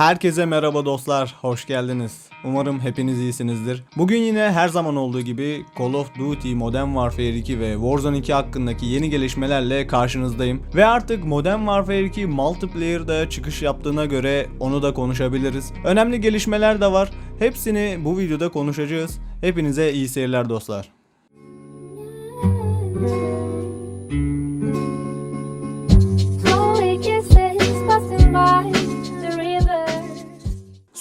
Herkese merhaba dostlar, hoş geldiniz. Umarım hepiniz iyisinizdir. Bugün yine her zaman olduğu gibi Call of Duty Modern Warfare 2 ve Warzone 2 hakkındaki yeni gelişmelerle karşınızdayım. Ve artık Modern Warfare 2 multiplayer'da çıkış yaptığına göre onu da konuşabiliriz. Önemli gelişmeler de var. Hepsini bu videoda konuşacağız. Hepinize iyi seyirler dostlar.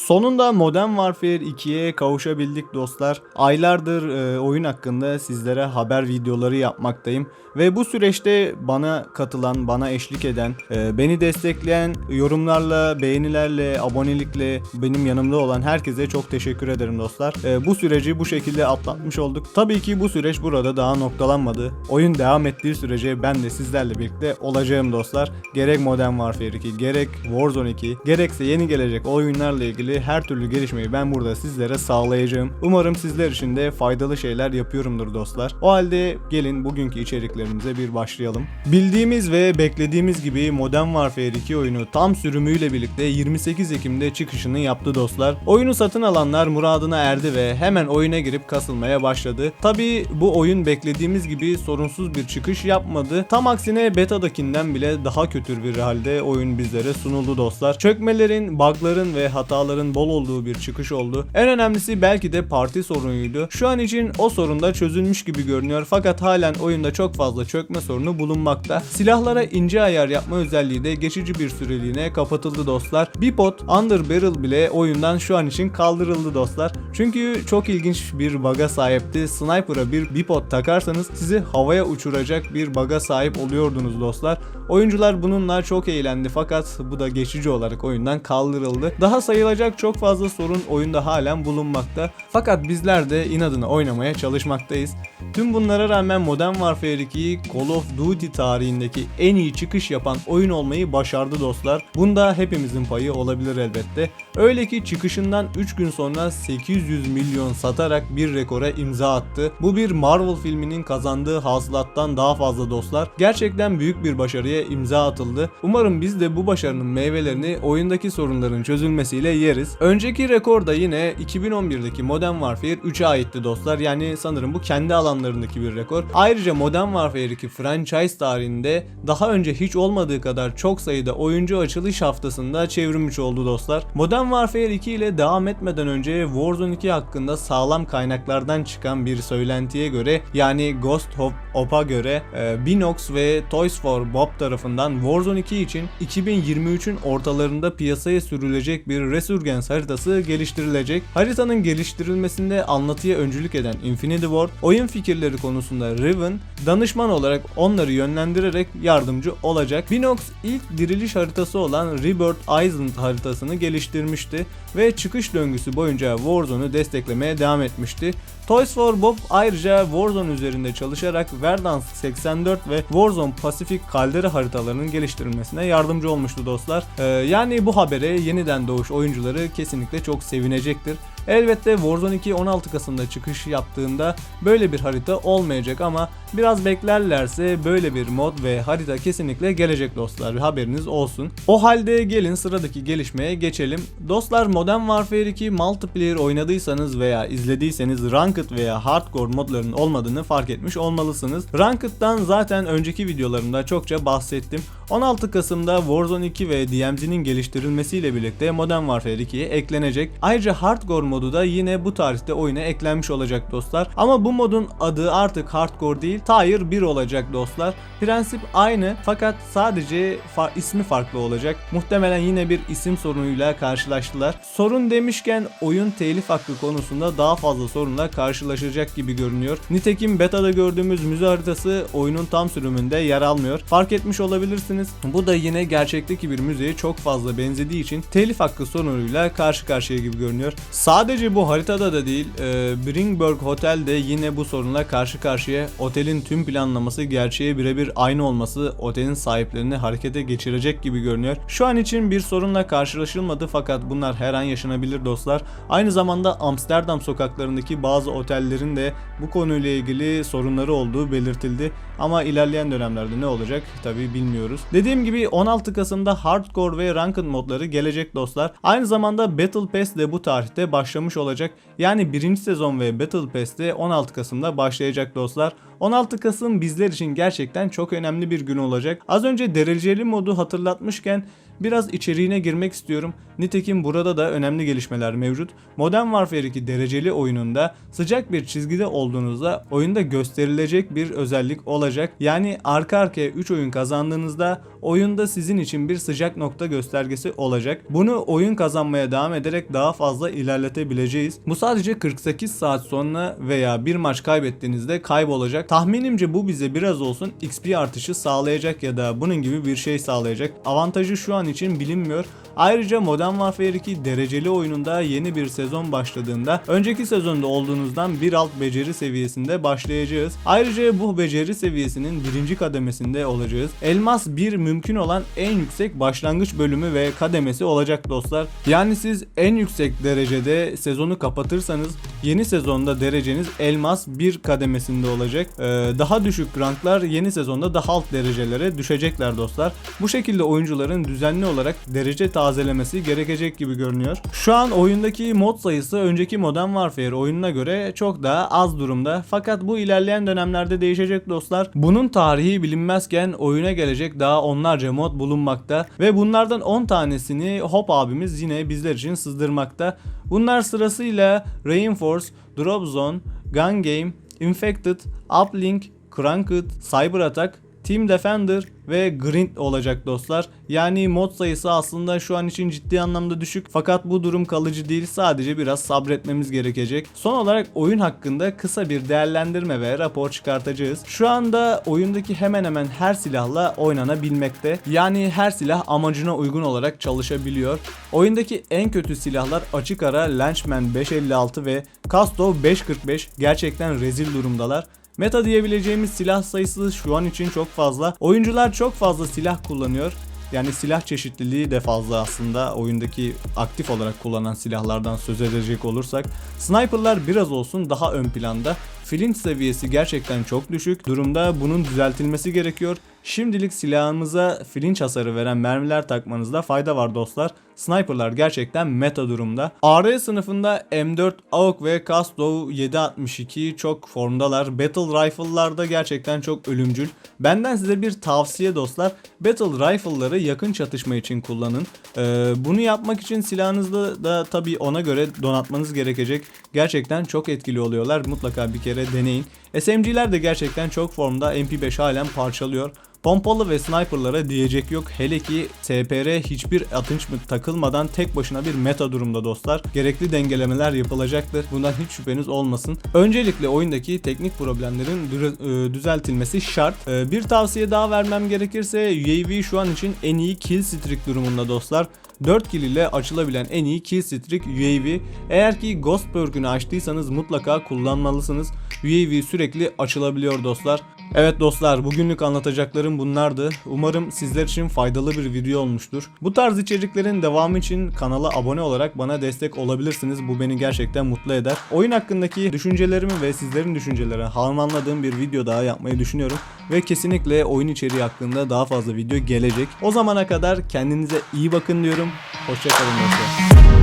Sonunda Modern Warfare 2'ye kavuşabildik dostlar. Aylardır e, oyun hakkında sizlere haber videoları yapmaktayım. Ve bu süreçte bana katılan, bana eşlik eden, e, beni destekleyen yorumlarla, beğenilerle, abonelikle benim yanımda olan herkese çok teşekkür ederim dostlar. E, bu süreci bu şekilde atlatmış olduk. Tabii ki bu süreç burada daha noktalanmadı. Oyun devam ettiği sürece ben de sizlerle birlikte olacağım dostlar. Gerek Modern Warfare 2, gerek Warzone 2, gerekse yeni gelecek oyunlarla ilgili her türlü gelişmeyi ben burada sizlere sağlayacağım. Umarım sizler için de faydalı şeyler yapıyorumdur dostlar. O halde gelin bugünkü içeriklerimize bir başlayalım. Bildiğimiz ve beklediğimiz gibi Modern Warfare 2 oyunu tam sürümüyle birlikte 28 Ekim'de çıkışını yaptı dostlar. Oyunu satın alanlar muradına erdi ve hemen oyuna girip kasılmaya başladı. Tabi bu oyun beklediğimiz gibi sorunsuz bir çıkış yapmadı. Tam aksine beta'dakinden bile daha kötü bir halde oyun bizlere sunuldu dostlar. Çökmelerin, bugların ve hataların bol olduğu bir çıkış oldu. En önemlisi belki de parti sorunuydu. Şu an için o sorun da çözülmüş gibi görünüyor fakat halen oyunda çok fazla çökme sorunu bulunmakta. Silahlara ince ayar yapma özelliği de geçici bir süreliğine kapatıldı dostlar. Bipod Under Barrel bile oyundan şu an için kaldırıldı dostlar. Çünkü çok ilginç bir baga sahipti. Sniper'a bir bipod takarsanız sizi havaya uçuracak bir baga sahip oluyordunuz dostlar. Oyuncular bununla çok eğlendi fakat bu da geçici olarak oyundan kaldırıldı. Daha sayılacak çok fazla sorun oyunda halen bulunmakta. Fakat bizler de inadına oynamaya çalışmaktayız. Tüm bunlara rağmen Modern Warfare 2'yi Call of Duty tarihindeki en iyi çıkış yapan oyun olmayı başardı dostlar. Bunda hepimizin payı olabilir elbette. Öyle ki çıkışından 3 gün sonra 800 milyon satarak bir rekora imza attı. Bu bir Marvel filminin kazandığı hasılattan daha fazla dostlar. Gerçekten büyük bir başarıya imza atıldı. Umarım biz de bu başarının meyvelerini oyundaki sorunların çözülmesiyle yeriz. Önceki rekor da yine 2011'deki Modern Warfare 3'e aitti dostlar. Yani sanırım bu kendi alanlarındaki bir rekor. Ayrıca Modern Warfare 2 franchise tarihinde daha önce hiç olmadığı kadar çok sayıda oyuncu açılış haftasında çevrilmiş oldu dostlar. Modern Warfare 2 ile devam etmeden önce Warzone 2 hakkında sağlam kaynaklardan çıkan bir söylentiye göre yani Ghost of Op'a göre e, Binox ve Toys for Bob tarafından Warzone 2 için 2023'ün ortalarında piyasaya sürülecek bir Resurgence haritası geliştirilecek. Haritanın geliştirilmesinde anlatıya öncülük eden Infinity Ward, oyun fikirleri konusunda Riven, danışman olarak onları yönlendirerek yardımcı olacak. Binox ilk diriliş haritası olan Rebirth Island haritasını geliştirmişti ve çıkış döngüsü boyunca Warzone'u desteklemeye devam etmişti. Toys for Bob ayrıca Warzone üzerinde çalışarak Verdansk 84 ve Warzone Pacific Caldera haritalarının geliştirilmesine yardımcı olmuştu dostlar. Ee, yani bu habere yeniden doğuş oyuncuları kesinlikle çok sevinecektir. Elbette Warzone 2 16 Kasım'da çıkış yaptığında böyle bir harita olmayacak ama biraz beklerlerse böyle bir mod ve harita kesinlikle gelecek dostlar haberiniz olsun. O halde gelin sıradaki gelişmeye geçelim. Dostlar Modern Warfare 2 multiplayer oynadıysanız veya izlediyseniz Ranked veya Hardcore modlarının olmadığını fark etmiş olmalısınız. Ranked'dan zaten önceki videolarımda çokça bahsettim. 16 Kasım'da Warzone 2 ve DMZ'nin geliştirilmesiyle birlikte Modern Warfare 2'ye eklenecek. Ayrıca Hardcore modu da yine bu tarihte oyuna eklenmiş olacak dostlar. Ama bu modun adı artık Hardcore değil, Tier 1 olacak dostlar. Prensip aynı fakat sadece fa- ismi farklı olacak. Muhtemelen yine bir isim sorunuyla karşılaştılar. Sorun demişken oyun telif hakkı konusunda daha fazla sorunla karşılaşacak gibi görünüyor. Nitekim beta'da gördüğümüz müze haritası oyunun tam sürümünde yer almıyor. Fark etmiş olabilirsiniz. Bu da yine gerçekteki bir müzeye çok fazla benzediği için telif hakkı sorunuyla karşı karşıya gibi görünüyor. Sağ Sadece bu haritada da değil, e, Bringberg Hotel de yine bu sorunla karşı karşıya. Otelin tüm planlaması gerçeğe birebir aynı olması otelin sahiplerini harekete geçirecek gibi görünüyor. Şu an için bir sorunla karşılaşılmadı fakat bunlar her an yaşanabilir dostlar. Aynı zamanda Amsterdam sokaklarındaki bazı otellerin de bu konuyla ilgili sorunları olduğu belirtildi. Ama ilerleyen dönemlerde ne olacak tabi bilmiyoruz. Dediğim gibi 16 Kasım'da Hardcore ve Ranked modları gelecek dostlar. Aynı zamanda Battle Pass de bu tarihte başlamış olacak. Yani birinci sezon ve Battle Pass de 16 Kasım'da başlayacak dostlar. 16 Kasım bizler için gerçekten çok önemli bir gün olacak. Az önce dereceli modu hatırlatmışken biraz içeriğine girmek istiyorum. Nitekim burada da önemli gelişmeler mevcut. Modern Warfare 2 dereceli oyununda sıcak bir çizgide olduğunuzda oyunda gösterilecek bir özellik olacak. Yani arka arkaya 3 oyun kazandığınızda oyunda sizin için bir sıcak nokta göstergesi olacak. Bunu oyun kazanmaya devam ederek daha fazla ilerletebileceğiz. Bu sadece 48 saat sonra veya bir maç kaybettiğinizde kaybolacak. Tahminimce bu bize biraz olsun XP artışı sağlayacak ya da bunun gibi bir şey sağlayacak. Avantajı şu an için bilinmiyor. Ayrıca Modern Warfare 2 dereceli oyununda yeni bir sezon başladığında önceki sezonda olduğunuzdan bir alt beceri seviyesinde başlayacağız. Ayrıca bu beceri seviyesinin birinci kademesinde olacağız. Elmas 1 mümkün olan en yüksek başlangıç bölümü ve kademesi olacak dostlar. Yani siz en yüksek derecede sezonu kapatırsanız yeni sezonda dereceniz elmas 1 kademesinde olacak. Ee, daha düşük ranklar yeni sezonda daha alt derecelere düşecekler dostlar. Bu şekilde oyuncuların düzenli olarak derece tazelemesi gerekecek gibi görünüyor. Şu an oyundaki mod sayısı önceki Modern Warfare oyununa göre çok daha az durumda. Fakat bu ilerleyen dönemlerde değişecek dostlar. Bunun tarihi bilinmezken oyuna gelecek daha onlarca mod bulunmakta ve bunlardan 10 tanesini Hop abimiz yine bizler için sızdırmakta. Bunlar sırasıyla Reinforce, Drop Zone, Gun Game, Infected, Uplink, Cranked, Cyber Attack, Team Defender ve Grind olacak dostlar. Yani mod sayısı aslında şu an için ciddi anlamda düşük fakat bu durum kalıcı değil sadece biraz sabretmemiz gerekecek. Son olarak oyun hakkında kısa bir değerlendirme ve rapor çıkartacağız. Şu anda oyundaki hemen hemen her silahla oynanabilmekte. Yani her silah amacına uygun olarak çalışabiliyor. Oyundaki en kötü silahlar açık ara Lanchman 556 ve Castov 545 gerçekten rezil durumdalar. Meta diyebileceğimiz silah sayısı şu an için çok fazla. Oyuncular çok fazla silah kullanıyor. Yani silah çeşitliliği de fazla aslında oyundaki aktif olarak kullanan silahlardan söz edecek olursak. Sniperlar biraz olsun daha ön planda. Flinch seviyesi gerçekten çok düşük durumda bunun düzeltilmesi gerekiyor. Şimdilik silahımıza flinch hasarı veren mermiler takmanızda fayda var dostlar. Sniperlar gerçekten meta durumda. AR sınıfında M4 AUK ve Castov 762 çok formdalar. Battle Rifle'larda gerçekten çok ölümcül. Benden size bir tavsiye dostlar. Battle Rifle'ları yakın çatışma için kullanın. Ee, bunu yapmak için silahınızda da tabii ona göre donatmanız gerekecek. Gerçekten çok etkili oluyorlar. Mutlaka bir kere deneyin. SMG'ler de gerçekten çok formda. MP5 halen parçalıyor. Pompalı ve sniperlara diyecek yok. Hele ki SPR hiçbir atınç mı takılmadan tek başına bir meta durumda dostlar. Gerekli dengelemeler yapılacaktır. Bundan hiç şüpheniz olmasın. Öncelikle oyundaki teknik problemlerin e, düzeltilmesi şart. E, Bir tavsiye daha vermem gerekirse UAV şu an için en iyi kill streak durumunda dostlar. 4 kill ile açılabilen en iyi kill streak UAV. Eğer ki Ghost perk'ünü açtıysanız mutlaka kullanmalısınız. UAV sürekli açılabiliyor dostlar. Evet dostlar bugünlük anlatacaklarım bunlardı. Umarım sizler için faydalı bir video olmuştur. Bu tarz içeriklerin devamı için kanala abone olarak bana destek olabilirsiniz. Bu beni gerçekten mutlu eder. Oyun hakkındaki düşüncelerimi ve sizlerin düşünceleri harmanladığım bir video daha yapmayı düşünüyorum. Ve kesinlikle oyun içeriği hakkında daha fazla video gelecek. O zamana kadar kendinize iyi bakın diyorum. Hoşçakalın dostlar.